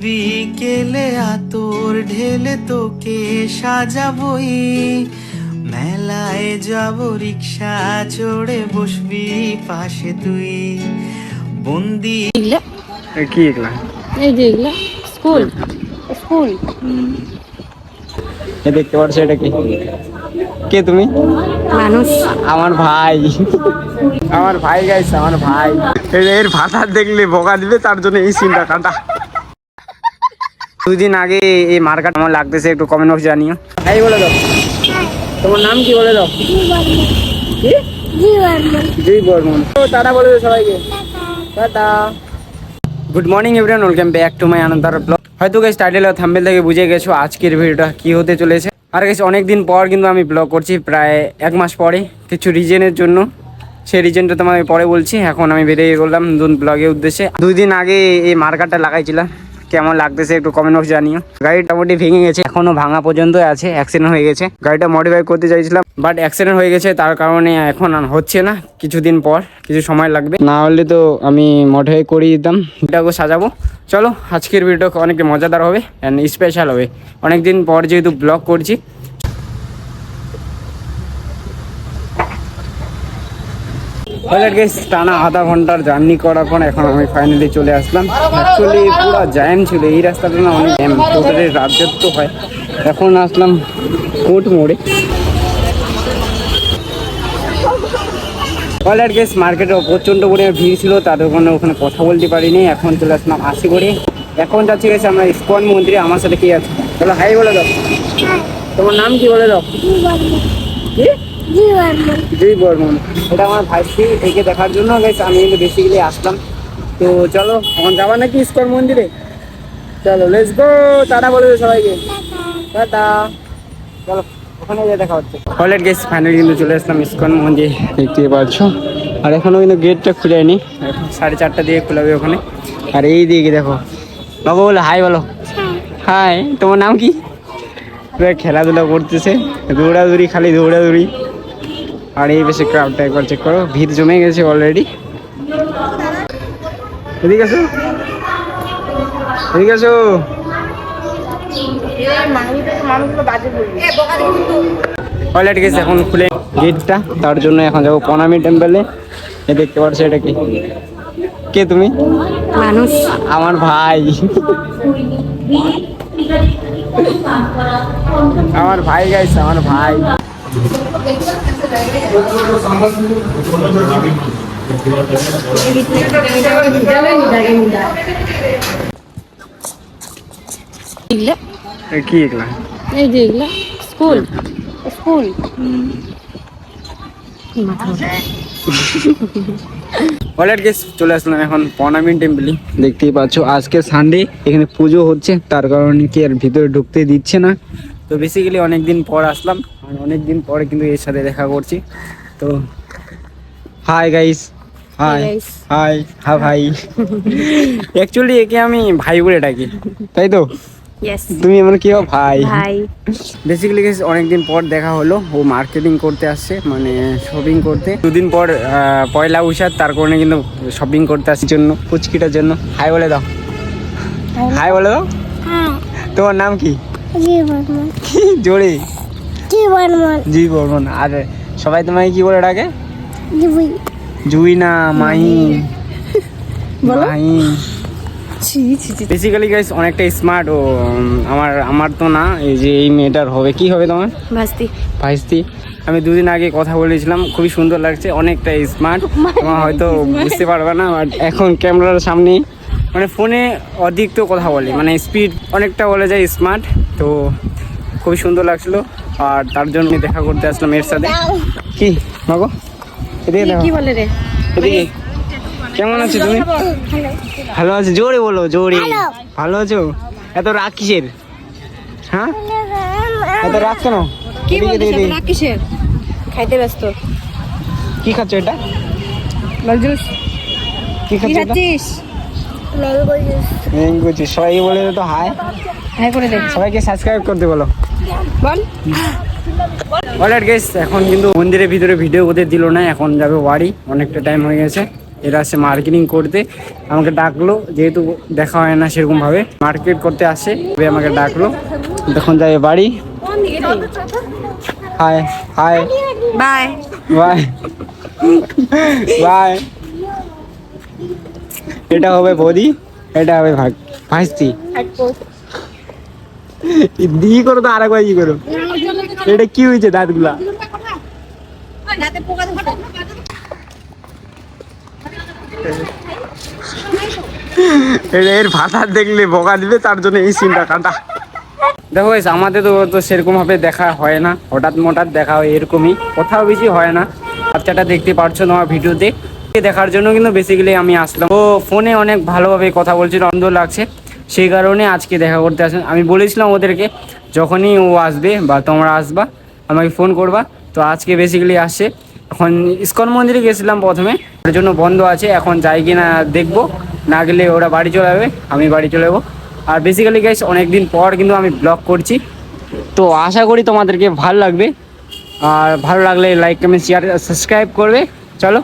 বিকেলে আতর ঢেলে তোকে সাজাবই। মেলায় যাব রিক্সা চড়ে বসবি পাশে তুই। বন্দি এগুলা? কি এগুলা? এই যে এগুলা? স্কুল। স্কুল। এ দেখতে পাচ্ছ এটা কি? কে তুমি? মানুষ। আমার ভাই। আমার ভাই গাইছে আমার ভাই। এর- এর ভাষা দেখলে বকা দিবে তার জন্য এই সিনটা কাটা। দুই দিন আগে এই মার্কেট আমার লাগতেছে একটু কমেন্ট বক্সে জানিও। এই বলে দাও। তোমার নাম কি বলে দাও? জয় বর্মন টাটা বলে দাও সবাইকে। Tata. Good morning everyone welcome back to my আনন্দার blog হয়তো গাইস টাইটেল আর থাম্বেল থেকে বুঝে গেছো আজকের ভিডিওটা কি হতে চলেছে। আর গেছে অনেক দিন পর কিন্তু আমি ব্লগ করছি প্রায় এক মাস পরে কিছু রিজনের জন্য। সেই রিজনটা তোমাকে পরে বলছি এখন আমি বেরিয়ে গেলাম নতুন ব্লগের উদ্দেশ্যে। দুই দিন আগে এই মার্কারটা লাগাইছিলাম। কেমন লাগতেছে একটু কমেন্ট বক্স জানিও। গাড়িটা মোটামুটি ভেঙে গেছে, এখনও ভাঙা পর্যন্ত আছে অ্যাক্সিডেন্ট হয়ে গেছে। গাড়িটা মডিফাই করতে চাইছিলাম বাট অ্যাক্সিডেন্ট হয়ে গেছে, তার কারণে এখন হচ্ছে না, কিছুদিন পর, কিছু সময় লাগবে। না হলে তো আমি মডিফাই করিয়ে দিতাম। এটাকে সাজাবো। চলো, আজকের ভিডিওটা অনেক মজাদার হবে অ্যান্ড স্পেশাল হবে। অনেকদিন পর যেহেতু ব্লগ করছি গেস টানা আধা ঘণ্টার জার্নি করার পর এখন আমি ফাইনালি চলে আসলাম। অ্যাকচুয়ালি পুরো জ্যাম ছিল এই রাস্তাটা না অনেক জ্যাম টোটালি রাজ্যত্ব হয়। এখন আসলাম কোট মোড়ে। অলরেড গেস মার্কেটে প্রচণ্ড পরিমাণে ভিড় ছিল তাদের ওখানে ওখানে কথা বলতে পারিনি। এখন চলে আসলাম আশি করে এখন যাচ্ছি গেছে আমরা ইস্কন মন্দিরে আমার সাথে কি আছে? চলো হাই বলে দাও। তোমার নাম কি বলে দাও? কি? জয় বর্মন। এটা আমার ভাইস্তি একে দেখার জন্য। গেছে আমি কিন্তু বেসিক্যালি আসলাম। তো চলো এখন যাবা নাকি ইস্কন মন্দিরে? চলো লেটস গো টাটা বলে সবাইকে। টাটা। চলো ওখানে গিয়ে দেখা হচ্ছে। অলরেড গেস ফাইনালি কিন্তু চলে আসলাম ইস্কন মন্দির। দেখতে পাচ্ছ? আর এখনও কিন্তু গেটটা খুলেনি এখন সাড়ে চারটা দিয়ে খোলাবে ওখানে। আর এই দিকে দেখো। বাবু বলো হাই বলো। হাই তোমার নাম কি? খেলাধুলা করতেছে। দৌড়াদৌড়ি খালি দৌড়াদৌড়ি। আর এই বেশি ক্রাউডটা একবার চেক করো। ভিড় জমে গেছে অলরেডি এদিকে আসো এদিকে আসো অলরেডি গেছে এখন খুলে গেটটা তার জন্য এখন যাব টেম্পলে এ। দেখতে পাচ্ছ এটা কি? কে তুমি? মানুষ। আমার ভাই। আমার ভাই গাইছে আমার ভাই। কি এগুলা এই স্কুল স্কুল অলরেড গেস চলে আসলাম এখন প্রণামী টেম্পলি দেখতেই পাচ্ছ আজকে সানডে এখানে পুজো হচ্ছে তার কারণে কি আর ভিতরে ঢুকতে দিচ্ছে না। তো বেসিক্যালি অনেক দিন পর আসলাম আর অনেক দিন পরে কিন্তু এর সাথে দেখা করছি। তো হাই গাইস হাই. হাই হা ভাই অ্যাকচুয়ালি একে আমি ভাই বলে ডাকি। তাই তো? তুমি আমার কি হও? ভাই। ভাই। বেসিক্যালি গেছে অনেকদিন পর দেখা হলো। ও মার্কেটিং করতে আসছে মানে শপিং করতে। দুদিন পর পয়লা বৈশাখ তার কারণে কিন্তু শপিং করতে আসছে জন্য পুচকিটার জন্য। হাই বলে দাও। হাই বলে দাও? তোমার নাম কি? কি? জোরে। জি বর্মন। আর সবাই তোমাকে কি বলে ডাকে? জুই। না মাহি মাহি বেসিক্যালি গাইস অনেকটা স্মার্ট ও আমার আমার তো না এই যে এই মেয়েটার হবে। কি হবে তোমার? ভাস্তি। ভাইস্তি আমি দুদিন আগে কথা বলেছিলাম খুবই সুন্দর লাগছে অনেকটা স্মার্ট তোমার হয়তো বুঝতে পারবে না বাট এখন ক্যামেরার সামনে মানে ফোনে অধিক তো কথা বলে মানে স্পিড অনেকটা বলে যায় স্মার্ট তো খুবই সুন্দর লাগছিল আর তার জন্য দেখা করতে আসলাম এর সাথে। কি? মাগো? এদিকে দেখো কি বলে রে? এদিকে। কেমন আছো তুমি? ভালো আছো? জোরে বলো জোরে। ভালো। আছো? এত রাগ কিসের? হ্যাঁ? এত রাগ কেন? কি বলছিস? এদিকে, কিসের? খাইতে ব্যস্ত। কি খাচ্ছ এটা? জুস। কি কি খাচ্ছ এটা? খাচ্ছিস? Mango juice. সবাই বলে তো হাই। হাই করে দে। সবাইকে সাবস্ক্রাইব করতে বলো। বল। অলরেড গেস এখন কিন্তু মন্দিরের ভিতরে ভিডিও ওদের দিল না এখন যাবে বাড়ি। অনেকটা টাইম হয়ে গেছে। এরা আসে মার্কেটিং করতে। আমাকে ডাকলো যেহেতু দেখা হয় না সেরকমভাবে। মার্কেট করতে আসে তবে আমাকে ডাকলো। তখন যাবে বাড়ি। Hi hi bye bye bye এটা হবে বৌদি এটা হবে ভাগ ভাসতি দি করো তো আর আরেকবার ই করো? এটা কি হয়েছে দাঁতগুলা? এটা এর ভাষা দেখলে বকা দিবে, তার জন্য এই সিনটা কাটা। দেখো আমাদের তো তো সেরকম ভাবে দেখা হয় না। হঠাৎ মঠাৎ দেখা হয় এরকমই। কোথাও বেশি হয় না। বাচ্চাটা দেখতে পারছ তোমার ভিডিওতে। দেখার জন্য কিন্তু বেসিক্যালি আমি আসলাম। ও ফোনে অনেক ভালোভাবে কথা বলছিল আনন্দ লাগছে। সেই কারণে আজকে দেখা করতে আসেন আমি বলেছিলাম ওদেরকে, যখনই ও আসবে বা তোমরা আসবা, আমাকে ফোন করবা। তো আজকে বেসিক্যালি আসছে এখন ইস্কন মন্দিরে গেছিলাম প্রথমে। ওর জন্য বন্ধ আছে, এখন যাই কি না দেখব। না গেলে ওরা বাড়ি চলে যাবে, আমি বাড়ি চলে যাব। আর বেসিক্যালি গাইস অনেকদিন পর কিন্তু আমি ব্লগ করছি। তো আশা করি তোমাদেরকে ভালো লাগবে। আর ভালো লাগলে লাইক কমেন্ট শেয়ার সাবস্ক্রাইব করবে। চলো।